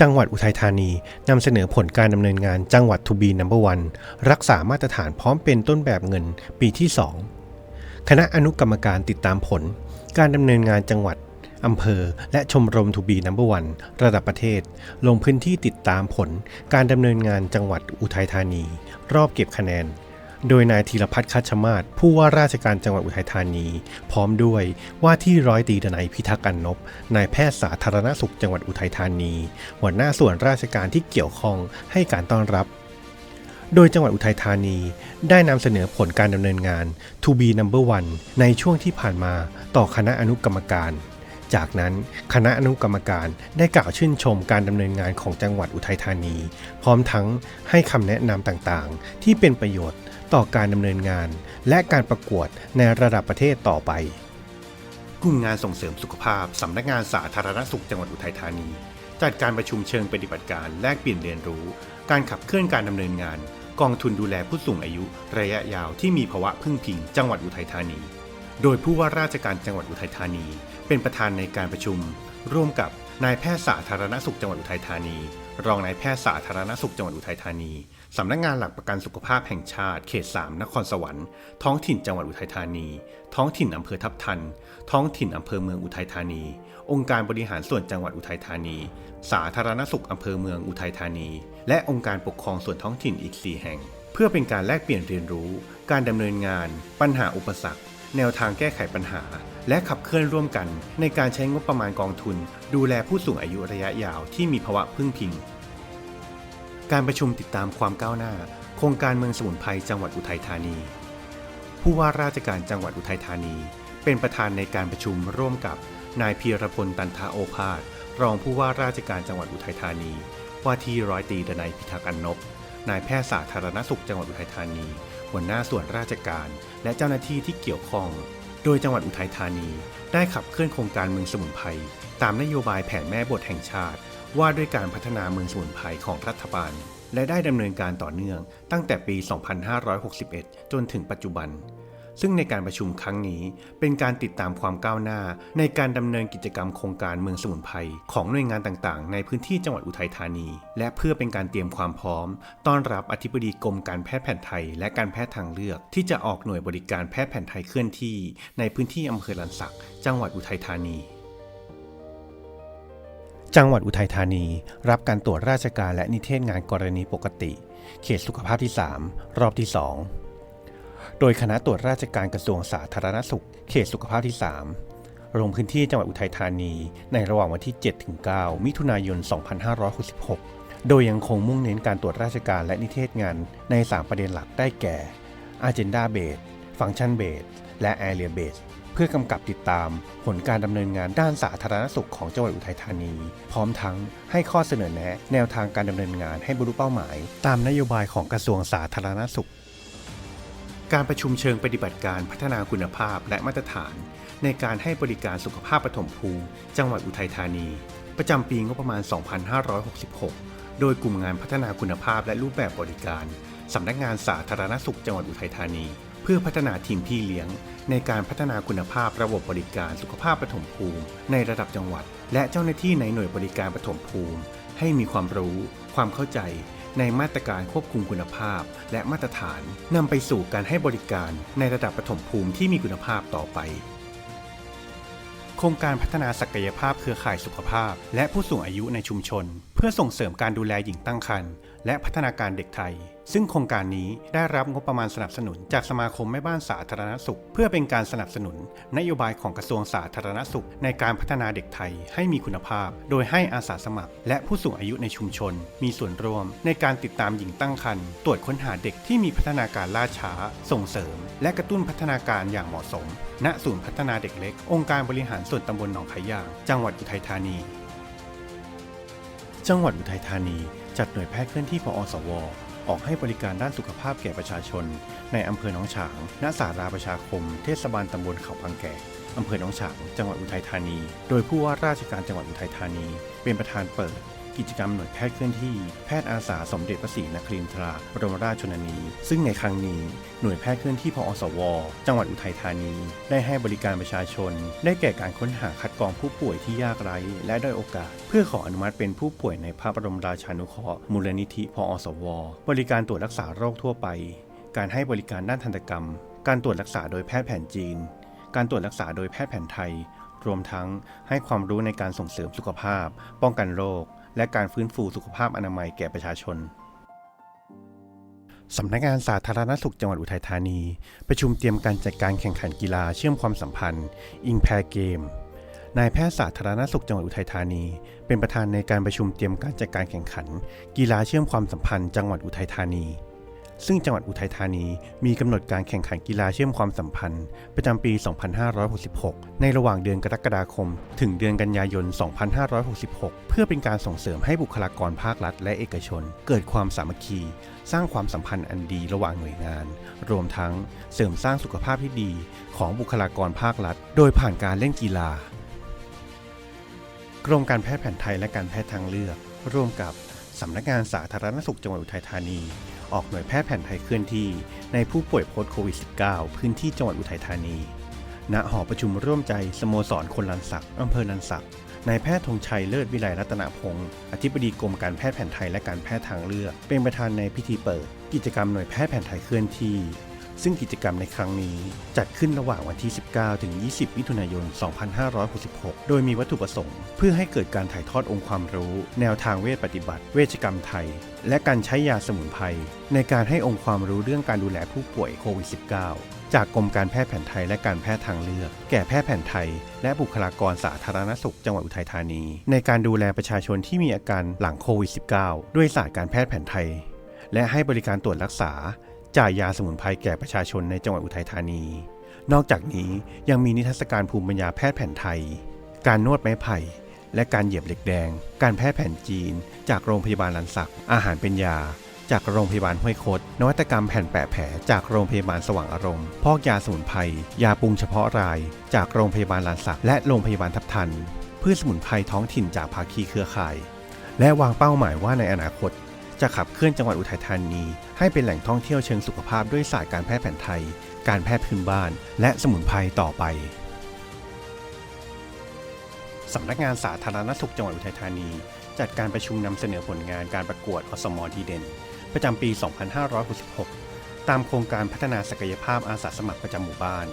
จังหวัดอุทัยธานีนำเสนอผลการดำเนินงานจังหวัดทูบีนัมเบอร์วันรักษามาตรฐานพร้อมเป็นต้นแบบเงินปีที่ 2 คณะอนุกรรมการติดตามผล การดำเนินงานจังหวัดอำเภอ และชมรมทูบีนัมเบอร์วันระดับประเทศ ลงพื้นที่ติดตามผล การดำเนินงานจังหวัดอุทัยธานี รอบเก็บคะแนน โดยนายธีรพัฒน์คัชมาศผู้ว่าราชการจังหวัดอุทัยธานี พร้อมด้วยว่าที่ร้อยตรีดนัยพิทักษ์อันนบนายแพทย์สาธารณสุขจังหวัดอุทัยธานีหัวหน้าส่วนราชการที่เกี่ยวข้องให้การต้อนรับ โดยจังหวัดอุทัยธานี ได้นำเสนอผลการดำเนินงาน To be number one ในช่วงที่ผ่านมาต่อคณะอนุกรรมการจากนั้นคณะอนุกรรมการได้กล่าวชื่นชมการดำเนินงานของจังหวัดอุทัยธานี พร้อมทั้งให้คำแนะนำต่างๆ ที่เป็นประโยชน์ ต่อการดำเนินงาน และการประกวดในระดับประเทศต่อไป กลุ่มงานส่งเสริมสุขภาพสำนักงานสาธารณสุขจังหวัดอุทัยธานี จัดการประชุมเชิงปฏิบัติการแลกเปลี่ยนเรียนรู้ การขับเคลื่อนการดำเนินงาน กองทุนดูแลผู้สูงอายุ ระยะยาวที่มีภาวะพึ่งพิง จังหวัดอุทัยธานี โดยผู้ว่าราชการจังหวัดอุทัยธานี เป็นประธานในการประชุม ร่วมกับ นายแพทย์สาธารณสุขจังหวัดอุทัยธานี รองนายแพทย์สาธารณสุขจังหวัดอุทัยธานี สำนักงานหลักประกันสุขภาพแห่งชาติ เขต 3 นครสวรรค์ ท้องถิ่นจังหวัดอุทัยธานี ท้องถิ่นอำเภอทับทัน ท้องถิ่นอำเภอเมืองอุทัยธานี องค์การบริหารส่วนจังหวัดอุทัยธานี สาธารณสุขอำเภอเมืองอุทัยธานี และองค์การปกครองส่วนท้องถิ่นอีก 4 แห่ง เพื่อเป็นการแลกเปลี่ยนเรียนรู้ การดำเนินงาน ปัญหาอุปสรรค แนวทางแก้ไขปัญหา และขับเคลื่อนร่วมกันในการใช้งบประมาณกองทุน ดูแลผู้สูงอายุระยะยาวที่มีภาวะพึ่งพิง การประชุมติดตามความก้าวหน้า โครงการเมืองสมุนไพรจังหวัดอุทัยธานี ผู้ว่าราชการจังหวัดอุทัยธานี เป็นประธานในการประชุมร่วมกับนายพีรพลตันทาโอภาสรองผู้ว่าราชการจังหวัดอุทัยธานี ว่าที่ร้อยตีดนัยพิทักษ์อันนบนายแพทย์สาธารณสุขจังหวัดอุทัยธานี หัวหน้าส่วนราชการ และเจ้าหน้าที่ที่เกี่ยวข้อง โดยจังหวัดอุทัยธานี ได้ขับเคลื่อนโครงการเมืองสมุนไพรตามนโยบายแผนแม่บทแห่งชาติ ว่าด้วยการพัฒนาเมืองสมุนไพรของรัฐบาล และได้ดำเนินการต่อเนื่องตั้งแต่ปี 2561 จนถึงปัจจุบัน ซึ่งในการประชุมครั้งนี้ เป็นการติดตามความก้าวหน้า ในการดำเนินกิจกรรมโครงการเมืองสมุนไพรของหน่วยงานต่างๆ ในพื้นที่จังหวัดอุทัยธานี และเพื่อเป็นการเตรียมความพร้อม ต้อนรับอธิบดีกรมการแพทย์แผนไทย และการแพทย์ทางเลือก ที่จะออกหน่วยบริการแพทย์แผนไทยเคลื่อนที่ ในพื้นที่อำเภอลันสัก จังหวัดอุทัยธานีจังหวัดอุทัยธานี รับการตรวจราชการและนิเทศงานกรณีปกติ เขตสุขภาพที่ 3 รอบที่ 2 ดยคณะตรวจราชการกระทรวงสาธารณสุข เขตสุขภาพที่ 3 ลงพื้นที่จังหวัดอุทัยธานี ในระหว่างวันที่ 7-9 มิถุนายน 2566 โดยยังคงมุ่งเน้นการตรวจราชการและนิเทศงานใน 3 ประเด็นหลักได้แก่ Agenda Base Function Base และ Area Base เพื่อกำกับติดตามผลการดำเนินงานด้านสาธารณสุขของจังหวัดอุทัยธานี พร้อมทั้งให้ข้อเสนอแนะ แนวทางการดำเนินงานให้บรรลุเป้าหมาย ตามนโยบายของกระทรวงสาธารณสุข การประชุมเชิงปฏิบัติการพัฒนาคุณภาพและมาตรฐาน ในการให้บริการสุขภาพปฐมภูมิจังหวัดอุทัยธานี ประจำปีงบประมาณ 2566 โดยกลุ่มงานพัฒนาคุณภาพและรูปแบบบริการสำนักงานสาธารณสุขจังหวัดอุทัยธานี เพื่อพัฒนาทีมพี่เลี้ยง ในการพัฒนาคุณภาพระบบบริการสุขภาพปฐมภูมิ ในระดับจังหวัด และเจ้าหน้าที่ในหน่วยบริการปฐมภูมิ ให้มีความรู้ ความเข้าใจ ในมาตรการควบคุมคุณภาพ และมาตรฐานนำไปสู่การให้บริการในระดับปฐมภูมิที่มีคุณภาพต่อไป โครงการพัฒนาศักยภาพเครือข่ายสุขภาพ และผู้สูงอายุในชุมชน พื่อส่งเสริมการดูแลหญิงตั้งครรภ์และพัฒนาการเด็กไทย ซึ่งโครงการนี้ได้รับงบประมาณสนับสนุนจากสมาคมแม่บ้านสาธารณสุข เพื่อเป็นการสนับสนุน นโยบายของกระทรวงสาธารณสุข ในการพัฒนาเด็กไทยให้มีคุณภาพ โดยให้อาสาสมัคร และผู้สูงอายุในชุมชน มีส่วนร่วม ในการติดตามหญิงตั้งครรภ์ตรวจค้นหาเด็กที่มีพัฒนาการล่าช้า ส่งเสริม และกระตุ้นพัฒนาการอย่างเหมาะสม ณศูนย์พัฒนาเด็กเล็ก องค์การบริหารส่วนตำบลหนองขายาง จังหวัดอุทัยธานี จังหวัดอุทัยธานี จัดหน่วยแพทย์เคลื่อนที่พอสว ออกให้บริการด้านสุขภาพแก่ประชาชน ในอำเภอหนองฉาง ณ สาราประชาคม เทศบาลตำบลเขาพังแก่อำเภอหนองฉาง จังหวัดอุทัยธานี โดยผู้ว่าราชการจังหวัดอุทัยธานี เป็นประธานเปิด กิจกรรมหน่วยแพทย์เคลื่อนที่แพทย์อาสาสมเด็จพระศรีนครินทราบรมราชชนนี ซึ่งในครั้งนี้หน่วยแพทย์เคลื่อนที่พอสว จังหวัดอุทัยธานี ได้ให้บริการประชาชน ได้แก่การค้นหาคัดกรองผู้ป่วยที่ยากไร้และด้อยโอกาส เพื่อขออนุมัติเป็นผู้ป่วยในพระบรมราชานุเคราะห์มูลนิธิพอสว บริการตรวจรักษาโรคทั่วไป การให้บริการด้านทันตกรรม การตรวจรักษาโดยแพทย์แผนจีน การตรวจรักษาโดยแพทย์แผนไทยรวมทั้งให้ความรู้ในการส่งเสริมสุขภาพ ป้องกันโรค และการฟื้นฟูสุขภาพอนามัยแก่ประชาชนสำนักงานสาธารณสุขจังหวัดอุทัยธานี ประชุมเตรียมการจัดการแข่งขันกีฬาเชื่อมความสัมพันธ์ อิงแพรเกม นายแพทย์สาธารณสุขจังหวัดอุทัยธานี เป็นประธานในการประชุมเตรียมการจัดการแข่งขัน กีฬาเชื่อมความสัมพันธ์จังหวัดอุทัยธานี ซึ่งจังหวัดอุทัยธานีมีกำหนดการแข่งขันกีฬาเชื่อมความสัมพันธ์ ประจำปี 2566 ในระหว่างเดือนกรกฎาคม ถึงเดือนกันยายน 2566 เพื่อเป็นการส่งเสริมให้บุคลากรภาครัฐและเอกชน เกิดความสามัคคี สร้างความสัมพันธ์อันดีระหว่างหน่วยงาน รวมทั้งเสริมสร้างสุขภาพที่ดี ของบุคลากรภาครัฐ โดยผ่านการเล่นกีฬากรมการแพทย์แผนไทยและการแพทย์ทางเลือก ร่วมกับสำนักงานสาธารณสุขจังหวัดอุทัยธานี ออกหน่วยแพทย์แผนไทยเคลื่อนที่ ในผู้ป่วยโพสโควิด -19 พื้นที่จังหวัดอุทัยธานี ณ หอประชุมร่วมใจสโมสรคนลันศักดิ์อำเภอลันศักดิ์นายแพทย์ธงชัยเลิศวิไลรัตนพงศ์อธิบดีกรมการแพทย์แผนไทยและการแพทย์ทางเลือก เป็นประธานในพิธีเปิด กิจกรรมหน่วยแพทย์แผนไทยเคลื่อนที่ ซึ่งกิจกรรมในครั้งนี้จัดขึ้นระหว่างวันที่ 19 ถึง 20 มิถุนายน 2566 โดยมีวัตถุประสงค์ เพื่อให้เกิดการถ่ายทอดองค์ความรู้ แนวทางเวชปฏิบัติ เวชกรรมไทย และการใช้ยาสมุนไพรในการให้องค์ความรู้เรื่องการดูแลผู้ป่วยโควิด -19 จากกรมการแพทย์แผนไทยและการแพทย์ทางเลือก แก่แพทย์แผนไทย และบุคลากรสาธารณสุขจังหวัดอุทัยธานี ในการดูแลประชาชนที่มีอาการหลังโควิด -19 ด้วยศาสตร์การแพทย์แผนไทยและให้บริการตรวจรักษา จ่ายยาสมุนไพรแก่ประชาชนในจังหวัดอุทัยธานี นอกจากนี้ยังมีนิทรรศการภูมิปัญญาแพทย์แผนไทย การนวดไม้ไผ่ และการเหยียบเหล็กแดง การแพทย์แผนจีน จากโรงพยาบาลลันสัก อาหารเป็นยา จากโรงพยาบาลห้วยคด นวัตกรรมแผ่นแปะแผล จากโรงพยาบาลสว่างอารมณ์ พอกยาสมุนไพร ยาปรุงเฉพาะราย จากโรงพยาบาลลันสัก และโรงพยาบาลทับทันพืชสมุนไพรท้องถิ่นจากภาคีเครือข่าย และวางเป้าหมายว่าในอนาคต จะขับเคลื่อนจังหวัดอุทัยธานี ให้เป็นแหล่งท่องเที่ยวเชิงสุขภาพด้วยศาสตร์การแพทย์แผนไทย การแพทย์พื้นบ้าน และสมุนไพรต่อไปสำนักงานสาธารณสุขจังหวัดอุทัยธานี จัดการประชุมนำเสนอผลงานการประกวดอสมดีเด่น ประจำปี 2566 ตามโครงการพัฒนาศักยภาพอาสาสมัครประจำหมู่บ้าน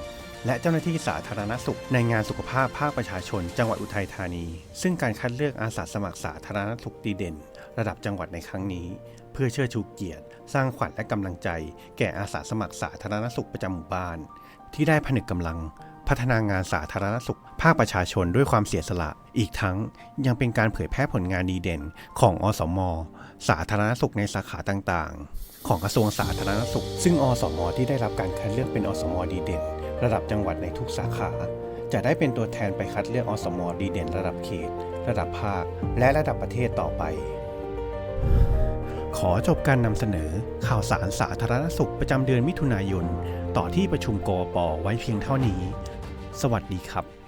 และเจ้าหน้าที่สาธารณสุขในงานสุขภาพภาคประชาชน จังหวัดอุทัยธานี ซึ่งการคัดเลือกอาสาสมัครสาธารณสุขดีเด่น ระดับจังหวัดในครั้งนี้ เพื่อเชิดชูเกียรติ สร้างขวัญและกำลังใจ แก่อาสาสมัครสาธารณสุขประจำหมู่บ้าน ที่ได้ผนึกกำลังพัฒนางานสาธารณสุข ภาคประชาชนด้วยความเสียสละ อีกทั้งยังเป็นการเผยแพร่ผลงานดีเด่น ของอสม สาธารณสุขในสาขาต่างๆ ของกระทรวงสาธารณสุข ซึ่งอสม ที่ได้รับการคัดเลือกเป็นอสม ดีเด่น ระดับจังหวัดในทุกสาขา จะได้เป็นตัวแทนไปคัดเลือกอสม ดีเด่น ระดับเขต ระดับภาค และระดับประเทศต่อไป ขอจบการนำเสนอข่าวสารสาธารณสุขประจำเดือนมิถุนายน ต่อที่ประชุมกอปอไว้เพียงเท่านี้ สวัสดีครับ